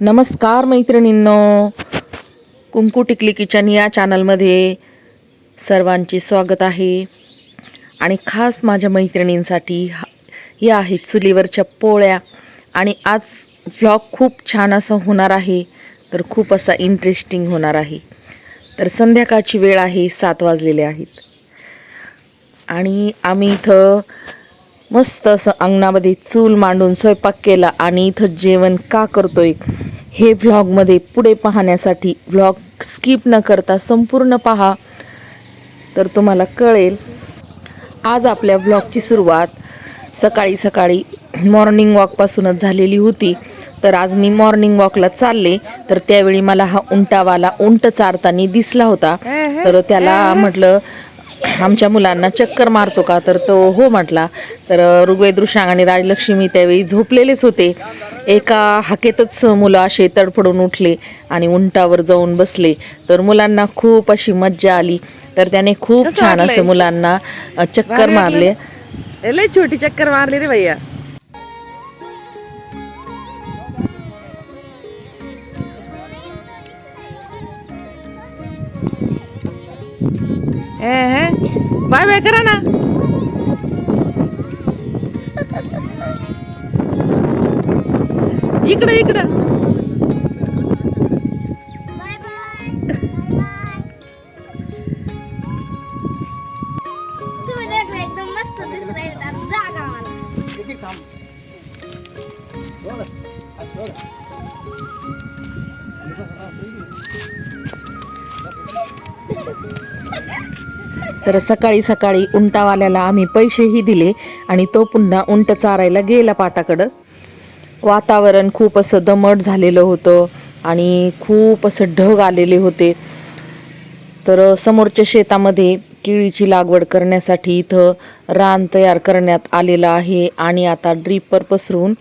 नमस्कार मैत्रिणींनो. कुंकू टिकली किचन या चॅनलमध्ये सर्वांचे स्वागत आहे. आणि खास माझ्या मैत्रिणींसाठी हा- या आहेत चुलीवरच्या पोळ्या. आणि आज व्लॉग खूप छान असा होणार आहे. तर खूप असा इंटरेस्टिंग होणार आहे. तर संध्याकाळची वेळ आहे सात वाजलेले आहेत. आणि आम्ही इथं मस्त असं अंगणामध्ये चूल मांडून स्वयंपाक केला आणि इथं जेवण का करतोय? हे व्लॉगमध्ये पुढे पाहण्यासाठी व्लॉग स्किप न करता संपूर्ण पहा. तर तुम्हाला कळेल आज आपल्या व्लॉगची सुरुवात सकाळी सकाळी मॉर्निंग वॉकपासूनच झालेली होती. तर आज मी मॉर्निंग वॉकला चालले तर त्यावेळी मला हा उंटावाला उंट चारताना दिसला होता. तर त्याला म्हटलं आमच्या मुलांना चक्कर मारतो का? तर तो हो म्हटला. तर ऋग्वेद ऋषांग आणि राजलक्ष्मी त्यावेळी झोपलेलेच होते. एका हाकेतच मुलं असे तडफडून उठले आणि उंटावर जाऊन बसले. तर मुलांना खूप अशी मज्जा आली. तर त्याने खूप छान? असं मुलांना चक्कर? मारले. लय छोटी चक्कर मारली रे भैया. हे. बाय बाय करा ना. इकडं इकडं. तुम्ही देखला तर सकाळी सकाळी उंटावाल्याला आम्ही पैसेही दिले आणि तो पुन्हा उंट चारायला गेला पाटाकडं. वातावरण खूप असं दमट झालेलं होतं आणि खूप असं ढग आलेले होते. तर समोरच्या शेतामध्ये केळीची लागवड करण्यासाठी इथं रान तयार करण्यात आलेलं आहे आणि आता ड्रीपर पसरून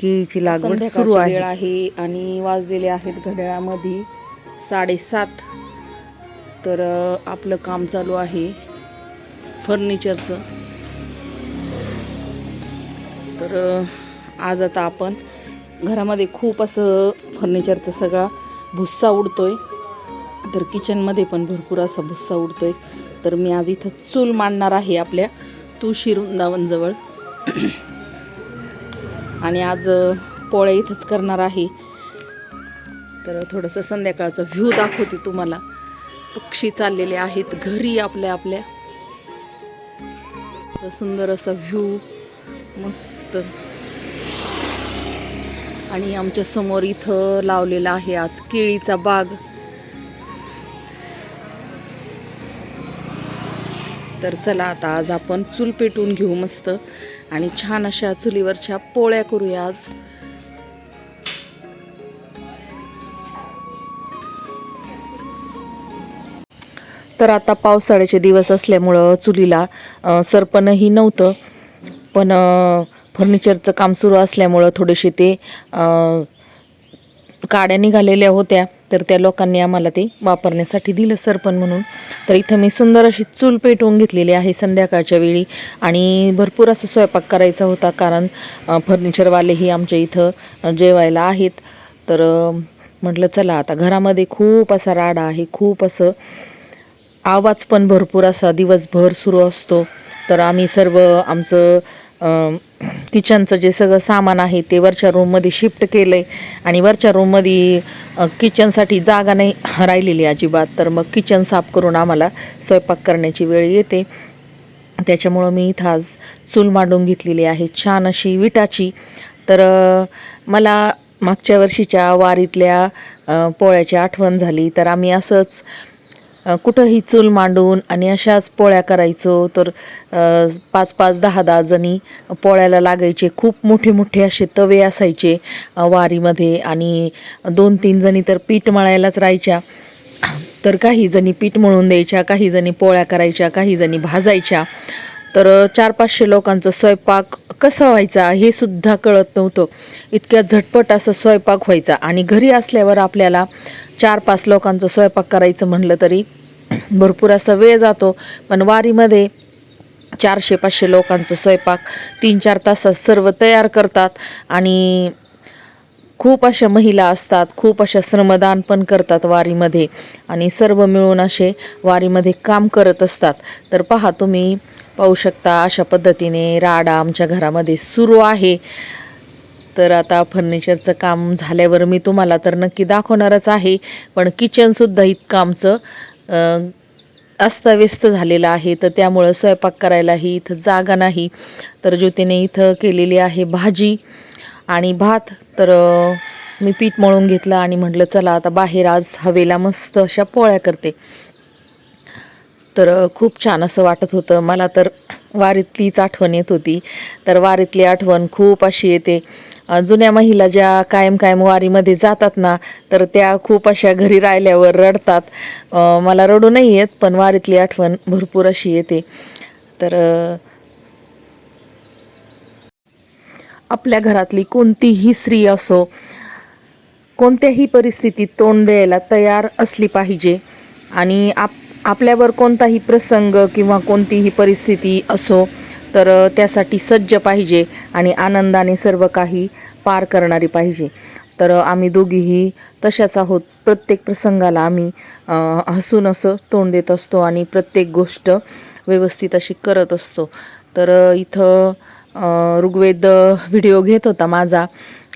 केळीची लागवड सुरू आहे. आणि वाजलेले आहेत घड्याळामध्ये साडेसात. तर आपलं काम चालू आहे. फर्निचरचं. तर आज आता आपण घरामध्ये खूप असं फर्निचरचा सगळा भुस्सा उडतोय. तर किचनमध्ये पण भरपूर असा भुस्सा उडतोय. तर मी आज इथं चूल मांडणार आहे आपल्या तुळशी वृंदावनजवळ. आणि आज पोळ्या इथंच करणार आहे. तर थोडंसं संध्याकाळचं व्ह्यू दाखवते तुम्हाला. पक्षी चाललेले आहेत घरी आपल्या आपल्या. असा सुंदर असा व्ह्यू मस्त. आणि आमच्यासमोर इथं लावलेला आहे आज केळीचा बाग. तर चला आता आज आपण चूल पेटून घेऊ मस्त. आणि छान अशा चुलीवरच्या पोळ्या करूया आज. तर आता पावसाळ्याचे दिवस असल्यामुळं चुलीला सरपणही नव्हतं. पण फर्निचरचं काम सुरू असल्यामुळं थोडेसे ते काड्या निघालेल्या होत्या. तर त्या लोकांनी आम्हाला ते वापरण्यासाठी दिलं सरपण म्हणून. तर इथं मी सुंदर अशी चूल पेटवून घेतलेली आहे संध्याकाळच्या वेळी. आणि भरपूर असं स्वयंपाक करायचा होता कारण फर्निचरवालेही आमच्या इथं जेवायला आहेत. तर म्हटलं चला आता घरामध्ये खूप असा राडा आहे खूप असं आवाज पण भरपूर असा दिवसभर सुरू असतो. तर आम्ही सर्व आमचं किचनचं जे सगळं सामान आहे ते वरच्या रूममध्ये शिफ्ट केलं आहे आणि वरच्या रूममध्ये किचनसाठी जागा नाही राहिलेली अजिबात. तर मग किचन साफ करून आम्हाला स्वयंपाक करण्याची वेळ येते. त्याच्यामुळं मी इथं आज चूल मांडून घेतलेली आहे. छान अशी विटाची. तर मला मागच्या वर्षीच्या वारीतल्या पोळ्याची आठवण झाली. तर आम्ही असंच कुठंही चूल मांडून आणि अशाच पोळ्या करायचो तर पाच पाच दहा दहा जणी पोळ्याला लागायचे. खूप मोठे मोठे असे तवे असायचे वारीमध्ये आणि दोन तीन जणी तर पीठ मळायलाच राहायच्या. तर काही जणी पीठ मळून द्यायच्या काही जणी पोळ्या करायच्या काही जणी भाजायच्या. तर चार पाचशे लोकांचा स्वयंपाक कसा व्हायचा हे सुद्धा कळत नव्हतं. इतक्या झटपट असं स्वयंपाक व्हायचा आणि घरी असल्यावर आपल्याला चार पाच लोकांचा स्वयंपाक करायचं म्हणलं तरी भरपूर असा वेळ जातो पण वारीमध्ये चारशे पाचशे लोकांचा स्वयंपाक तीन चार तासात सर्व तयार करतात आणि खूप अशा महिला असतात खूप अशा श्रमदान पण करतात वारीमध्ये आणि सर्व मिळून असे वारीमध्ये काम करत असतात. तर पहा तुम्ही पाहू शकता अशा पद्धतीने राडा आमच्या घरामध्ये सुरू आहे. तर आता फर्निचरचं काम झाल्यावर मी तुम्हाला तर नक्की दाखवणारच आहे पण किचनसुद्धा इतकं आमचं अस्ताव्यस्त झालेलं आहे तर त्यामुळं स्वयंपाक करायलाही इथं जागा नाही. तर ज्योतीने इथं केलेली आहे भाजी आणि भात. तर मी पीठ मळून घेतलं आणि म्हटलं चला आता बाहेर आज हवेला मस्त अशा पोळ्या करते. तर खूप छान असं वाटत होतं. मला तर वारीतलीच आठवण येत होती. तर वारीतली आठवण खूप अशी येते. जुन्या महिला ज्या कायम कायम वारीमध्ये जातात ना तर त्या खूप अशा घरी राहिल्यावर रडतात. मला रडू नाही येत पण वारीतली आठवण भरपूर अशी येते. तर आपल्या घरातली कोणतीही स्त्री असो कोणत्याही परिस्थितीत तोंड द्यायला तयार असली पाहिजे. आणि आप आपल्यावर कोणताही प्रसंग किंवा कोणतीही परिस्थिती असो तर त्यासाठी सज्ज पाहिजे आणि आनंदाने सर्व काही पार करणारी पाहिजे. तर आम्ही दोघीही तशाच आहोत. प्रत्येक प्रसंगाला आम्ही हसून असं तोंड देत असतो आणि प्रत्येक गोष्ट व्यवस्थित अशी करत असतो. तर इथं ऋग्वेद व्हिडिओ घेत होता माझा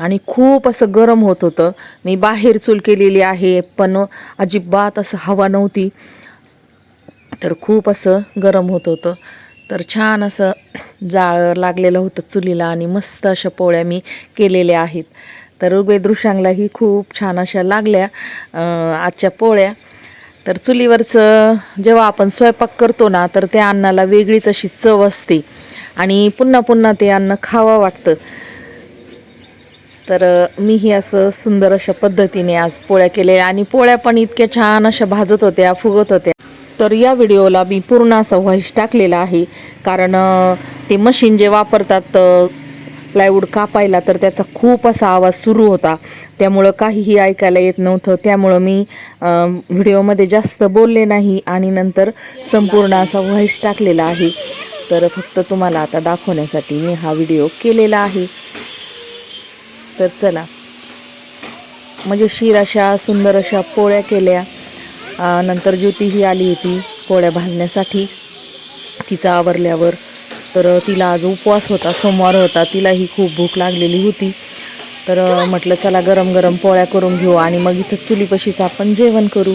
आणि खूप असं गरम होत होतं. मी बाहेर चूल केलेली आहे पण अजिबात असं हवा नव्हती. तर खूप असं गरम होत होतं. तर छान असं जाळं लागलेलं होतं चुलीला आणि मस्त अशा पोळ्या मी केलेल्या आहेत. तर ऋग्वेद ऋषांगलाही खूप छान अशा लागल्या आजच्या पोळ्या. तर चुलीवरचं जेव्हा आपण स्वयंपाक करतो ना तर त्या अन्नाला वेगळीच अशी चव असते आणि पुन्हा पुन्हा ते अन्न खावं वाटतं. तर मी मीही असं सुंदर अशा पद्धतीने आज पोळ्या केलेल्या आणि पोळ्या पण इतक्या छान अशा भाजत होत्या फुगत होत्या. तर या व्हिडिओला मी पूर्ण असा व्हॉइस टाकलेला आहे. कारण ते मशीन जे वापरतात प्लायवूड कापायला तर त्याचा खूप असा आवाज सुरू होता. त्यामुळं काहीही ऐकायला येत नव्हतं. त्यामुळं मी व्हिडिओमध्ये जास्त बोलले नाही आणि नंतर संपूर्ण असा व्हॉइस टाकलेला आहे. तर फक्त तुम्हाला आता दाखवण्यासाठी मी हा व्हिडिओ केलेला आहे. तर चला. म्हणजे शिर अशा सुंदर अशा पोळ्या केल्या. नंतर ज्योती ही आली होती पोळ्या भाजण्यासाठी तिचा आवरल्यावर. तर तिला आज उपवास होता सोमवार होता. तिलाही खूप भूक लागलेली होती. तर म्हटलं चला गरम गरम पोळ्या करून घेऊ आणि मग इथं चुलीपशीचं आपण जेवण करू.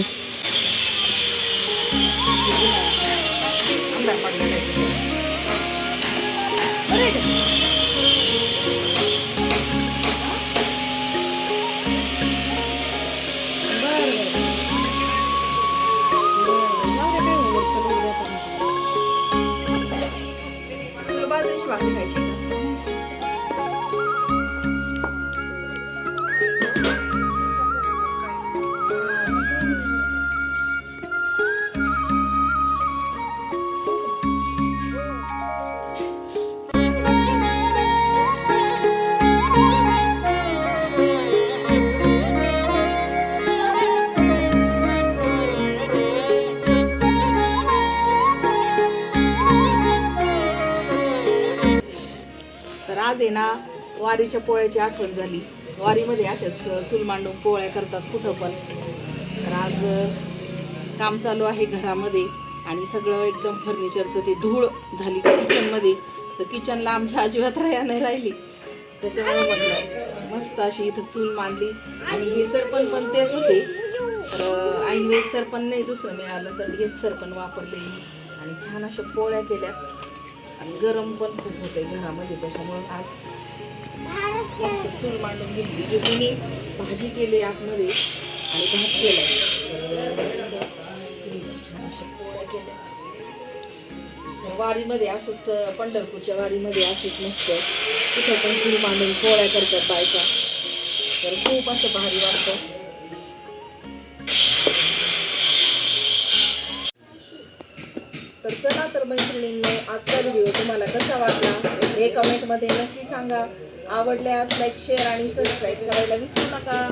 ना वारीच्या पोळ्याची आठवण झाली. वारीमध्ये अशाच चूल मांडून पोळ्या करतात कुठं पण. तर आज काम चालू आहे घरामध्ये आणि सगळं एकदम फर्निचरचं ते धूळ झाली किचनमध्ये तर किचनला आमच्या अजिबात राया नाही राहिली. त्याच्यामुळे म्हटलं मस्त अशी इथं चूल मांडली. आणि हे सरपण पण तेच आहे तर ऐन सरपण नाही दुसरं मिळालं तर हेच सरपण वापरले. आणि छान अशा पोळ्या केल्या. आणि गरम पण खूप होते घरामध्ये त्याच्यामुळे आज चूल मांडून घेतली. जी मी भाजी केली आतमध्ये आणि भात केला. पोळ्या केल्या. वारीमध्ये असंच पंढरपूरच्या वारीमध्ये असंच मस्त. तिथं पण चूल मांडून पोळ्या करतात बायका. तर खूप असं भारी वाटतं. चला आजचा व्हिडिओ तुम्हाला कसा वाटला? हे कमेंटमध्ये नक्की सांगा. आवडल्यास लाईक शेअर आणि सबस्क्राईब करायला विसरू नका.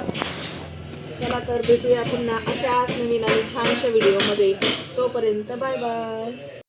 चला तर भेटूया पुन्हा अशाच नवीन आणि छानशा व्हिडिओमध्ये तोपर्यंत बाय बाय